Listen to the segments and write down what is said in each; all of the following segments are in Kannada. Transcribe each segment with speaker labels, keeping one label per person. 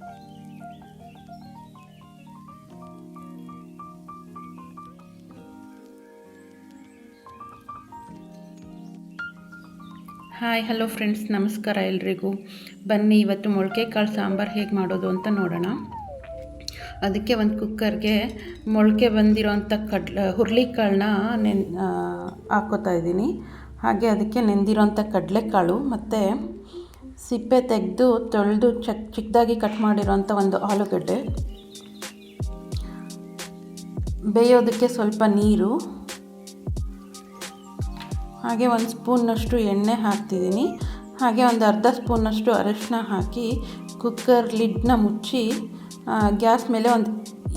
Speaker 1: ಹಾಯ್ ಹಲೋ ಫ್ರೆಂಡ್ಸ್ ನಮಸ್ಕಾರ ಎಲ್ರಿಗೂ. ಬನ್ನಿ, ಇವತ್ತು ಮೊಳಕೆ ಕಾಳು ಸಾಂಬಾರು ಹೇಗೆ ಮಾಡೋದು ಅಂತ ನೋಡೋಣ. ಅದಕ್ಕೆ ಒಂದು ಕುಕ್ಕರ್ಗೆ ಮೊಳಕೆ ಬಂದಿರೋಂಥ ಕಡ್ಲೆ, ಹುರುಳಿಕಾಳನ್ನ ನೆನ್ ಹಾಕೋತಾ ಇದ್ದೀನಿ. ಹಾಗೆ ಅದಕ್ಕೆ ನೆಂದಿರೋಂಥ ಕಡಲೆಕಾಳು ಮತ್ತು ಸಿಪ್ಪೆ ತೆಗೆದು ತೊಳೆದು ಚಕ್ ಚಿಕ್ಕದಾಗಿ ಕಟ್ ಮಾಡಿರೋಂಥ ಒಂದು ಆಲೂಗಡ್ಡೆ. ಬೇಯೋದಕ್ಕೆ ಸ್ವಲ್ಪ ನೀರು. ಹಾಗೆ ಒಂದು ಸ್ಪೂನ್ನಷ್ಟು ಎಣ್ಣೆ ಹಾಕ್ತಿದ್ದೀನಿ. ಹಾಗೆ ಒಂದು ಅರ್ಧ ಸ್ಪೂನಷ್ಟು ಅರಶಿನ ಹಾಕಿ ಕುಕ್ಕರ್ ಲಿಡ್ನ ಮುಚ್ಚಿ ಗ್ಯಾಸ್ ಮೇಲೆ ಒಂದು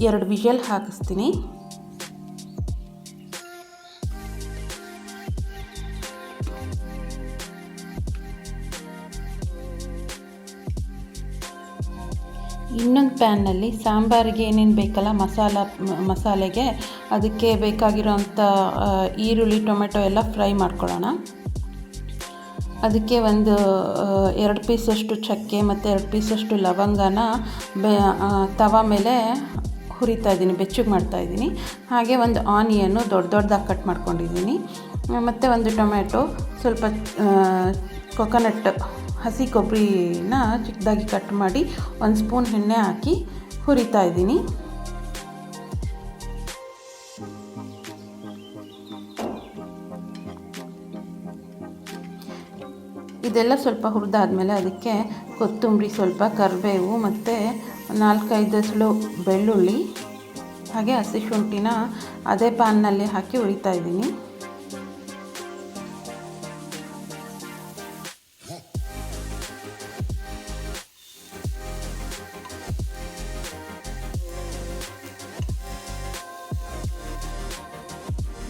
Speaker 1: ಎರಡು ವಿಷಲ್ ಹಾಕಿಸ್ತೀನಿ. ಇನ್ನೊಂದು ಪ್ಯಾನ್ನಲ್ಲಿ ಸಾಂಬಾರಿಗೆ ಏನೇನು ಬೇಕಲ್ಲ ಮಸಾಲ, ಮಸಾಲೆಗೆ ಅದಕ್ಕೆ ಬೇಕಾಗಿರೋಂಥ ಈರುಳ್ಳಿ, ಟೊಮೆಟೊ ಎಲ್ಲ ಫ್ರೈ ಮಾಡ್ಕೊಳ್ಳೋಣ. ಅದಕ್ಕೆ ಒಂದು ಎರಡು ಪೀಸಷ್ಟು ಚಕ್ಕೆ ಮತ್ತು ಎರಡು ಪೀಸಷ್ಟು ಲವಂಗನ ಬೆ ತವ ಮೇಲೆ ಹುರಿತಾ ಇದ್ದೀನಿ, ಬೆಚ್ಚಗೆ ಮಾಡ್ತಾಯಿದ್ದೀನಿ ಹಾಗೆ ಒಂದು ಆನಿಯನ್ನು ದೊಡ್ಡ ದೊಡ್ಡದಾಗಿ ಕಟ್ ಮಾಡ್ಕೊಂಡಿದ್ದೀನಿ. ಮತ್ತು ಒಂದು ಟೊಮೆಟೊ ಸ್ವಲ್ಪ ಕೊಕೊನಟ್ ಹಸಿ ಕೊಬ್ಬರಿನ ಚಿಕ್ಕದಾಗಿ ಕಟ್ ಮಾಡಿ ಒಂದು ಸ್ಪೂನ್ ಎಣ್ಣೆ ಹಾಕಿ ಹುರಿತಾ ಇದ್ದೀನಿ. ಇದೆಲ್ಲ ಸ್ವಲ್ಪ ಹುರಿದಾದ್ಮೇಲೆ ಅದಕ್ಕೆ ಕೊತ್ತಂಬರಿ, ಸ್ವಲ್ಪ ಕರಿಬೇವು ಮತ್ತು ನಾಲ್ಕೈದು ಸುಳು ಬೆಳ್ಳುಳ್ಳಿ, ಹಾಗೆ ಹಸಿ ಶುಂಠಿನ ಅದೇ ಪ್ಯಾನ್ನಲ್ಲಿ ಹಾಕಿ ಹುರಿತಾ ಇದ್ದೀನಿ.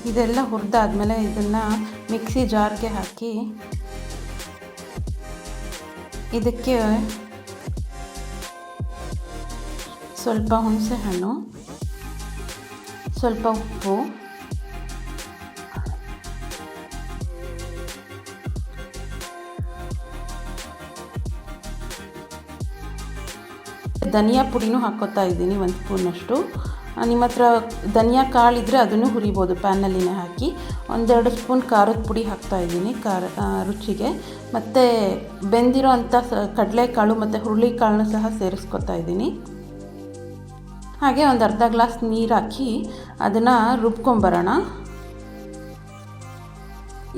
Speaker 1: ಇದೆಲ್ಲ ಹುರಿದಾದ್ಮೇಲೆ ಇದನ್ನು ಮಿಕ್ಸಿ ಜಾರ್ಗೆ ಹಾಕಿ ಇದಕ್ಕೆ ಸ್ವಲ್ಪ ಹುಣಸೆ ಹಣ್ಣು, ಸ್ವಲ್ಪ ಉಪ್ಪು, ಧನಿಯಾ ಪುಡಿನೂ ಹಾಕೋತಾ ಇದ್ದೀನಿ ಒಂದು ಸ್ಪೂನಷ್ಟು. ನಿಮ್ಮ ಹತ್ರ ಧನಿಯಾ ಕಾಳು ಇದ್ದರೆ ಅದನ್ನು ಹುರಿಬೋದು, ಪ್ಯಾನಲ್ಲಿನೇ ಹಾಕಿ. ಒಂದೆರಡು ಸ್ಪೂನ್ ಖಾರದ ಪುಡಿ ಹಾಕ್ತಾಯಿದ್ದೀನಿ ಖಾರ ರುಚಿಗೆ. ಮತ್ತು ಬೆಂದಿರೋ ಅಂಥ ಕಡಲೆಕಾಳು ಮತ್ತು ಹುರುಳಿಕಾಳನ್ನು ಸಹ ಸೇರಿಸ್ಕೊತಾ ಇದ್ದೀನಿ. ಹಾಗೆ ಒಂದು ಅರ್ಧ ಗ್ಲಾಸ್ ನೀರು ಹಾಕಿ ಅದನ್ನು ರುಬ್ಕೊಂಬರೋಣ.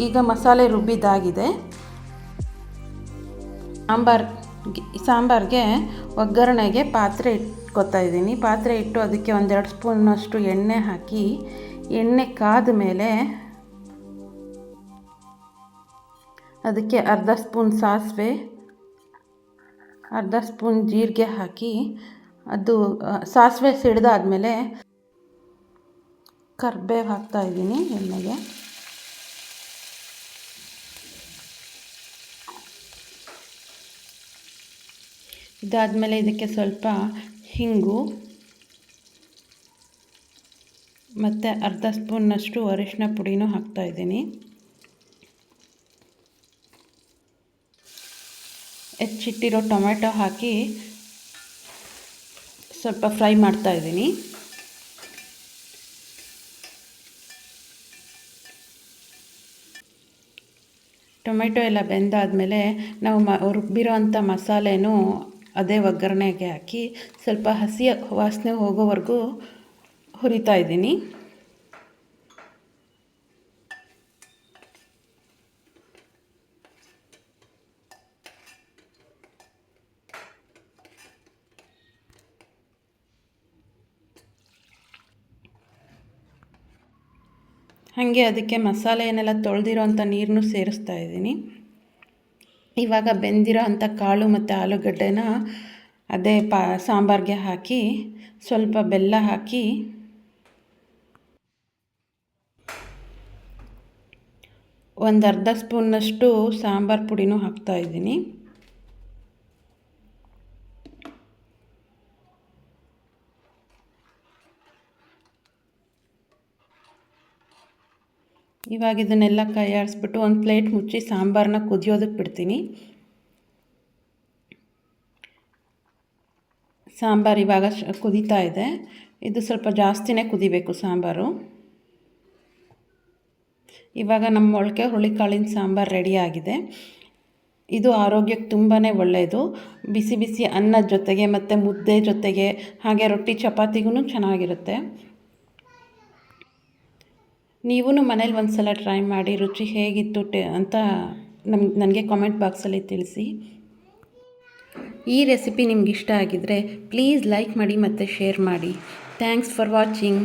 Speaker 1: ಈಗ ಮಸಾಲೆ ರುಬ್ಬಿದ್ದಾಗಿದೆ. ಸಾಂಬಾರ್ ಸಾಂಬಾರಿಗೆ ಒಗ್ಗರಣೆಗೆ ಪಾತ್ರೆ ಇಟ್ಕೊತಾ ಇದ್ದೀನಿ. ಪಾತ್ರೆ ಇಟ್ಟು ಅದಕ್ಕೆ ಒಂದೆರಡು ಸ್ಪೂನಷ್ಟು ಎಣ್ಣೆ ಹಾಕಿ, ಎಣ್ಣೆ ಕಾದ ಮೇಲೆ ಅದಕ್ಕೆ ಅರ್ಧ ಸ್ಪೂನ್ ಸಾಸಿವೆ, ಅರ್ಧ ಸ್ಪೂನ್ ಜೀರಿಗೆ ಹಾಕಿ, ಅದು ಸಾಸಿವೆ ಸಿಡ್ದಾದಮೇಲೆ ಕರ್ಬೇವು ಹಾಕ್ತಾಯಿದ್ದೀನಿ ಎಣ್ಣೆಗೆ. ಇದಾದಮೇಲೆ ಇದಕ್ಕೆ ಸ್ವಲ್ಪ ಹಿಂಗು. ಮತ್ತು ಅರ್ಧ ಸ್ಪೂನ್ನಷ್ಟು ಅರಿಶಿನ ಪುಡಿನೂ ಹಾಕ್ತಾಯಿದ್ದೀನಿ ಹೆಚ್ಚಿಟ್ಟಿರೋ ಟೊಮೆಟೊ ಹಾಕಿ ಸ್ವಲ್ಪ ಫ್ರೈ ಮಾಡ್ತಾಯಿದ್ದೀನಿ ಟೊಮೆಟೊ ಎಲ್ಲ ಬೆಂದಾದಮೇಲೆ ನಾವು ಮ ರುಬ್ಬಿರೋ ಅಂಥ ಮಸಾಲೆನೂ ಅದೇ ಒಗ್ಗರಣೆಗೆ ಹಾಕಿ ಸ್ವಲ್ಪ ಹಸಿ ವಾಸನೆ ಹೋಗೋವರೆಗೂ ಹುರಿತಾ ಇದ್ದೀನಿ. ಹಾಗೆ ಅದಕ್ಕೆ ಮಸಾಲೆ ಏನೆಲ್ಲ ತೊಳೆದಿರೋ ಅಂಥ ನೀರನ್ನು ಸೇರಿಸ್ತಾ ಇದ್ದೀನಿ. ಇವಾಗ ಬೆಂದಿರೋ ಅಂಥ ಕಾಳು ಮತ್ತು ಆಲೂಗಡ್ಡೆನ ಅದೇ ಪಾ ಸಾಂಬಾರಿಗೆ ಹಾಕಿ ಸ್ವಲ್ಪ ಬೆಲ್ಲ ಹಾಕಿ ಒಂದು ಅರ್ಧ ಸ್ಪೂನ್ನಷ್ಟು ಸಾಂಬಾರು ಪುಡಿನೂ ಹಾಕ್ತಾಯಿದ್ದೀನಿ ಇವಾಗ ಇದನ್ನೆಲ್ಲ ಕೈ ಆಡಿಸ್ಬಿಟ್ಟು ಒಂದು ಪ್ಲೇಟ್ ಮುಚ್ಚಿ ಸಾಂಬಾರನ್ನ ಕುದಿಯೋದಕ್ಕೆ ಬಿಡ್ತೀನಿ. ಸಾಂಬಾರು ಇವಾಗ ಕುದೀತಾ ಇದೆ. ಇದು ಸ್ವಲ್ಪ ಜಾಸ್ತಿನೇ ಕುದಿಬೇಕು ಸಾಂಬಾರು. ಇವಾಗ ನಮ್ಮ ಮೊಳಕೆ ಹುಳಿಕಾಳಿನ ಸಾಂಬಾರು ರೆಡಿಯಾಗಿದೆ ಇದು ಆರೋಗ್ಯಕ್ಕೆ ತುಂಬಾ ಒಳ್ಳೆಯದು ಬಿಸಿ ಬಿಸಿ ಅನ್ನದ ಜೊತೆಗೆ ಮತ್ತು ಮುದ್ದೆ ಜೊತೆಗೆ ಹಾಗೆ ರೊಟ್ಟಿ ಚಪಾತಿಗೂ ಚೆನ್ನಾಗಿರುತ್ತೆ. ನೀವೂ ಮನೇಲಿ ಒಂದು ಸಲ ಟ್ರೈ ಮಾಡಿ ರುಚಿ ಹೇಗಿತ್ತು ಟೆ ಅಂತ ನಮ್, ನನಗೆ ಕಾಮೆಂಟ್ ಬಾಕ್ಸಲ್ಲಿ ತಿಳಿಸಿ. ಈ ರೆಸಿಪಿ ನಿಮ್ಗೆ ಇಷ್ಟ ಆಗಿದ್ದರೆ ಪ್ಲೀಸ್ ಲೈಕ್ ಮಾಡಿ ಮತ್ತು ಶೇರ್ ಮಾಡಿ. Thanks for watching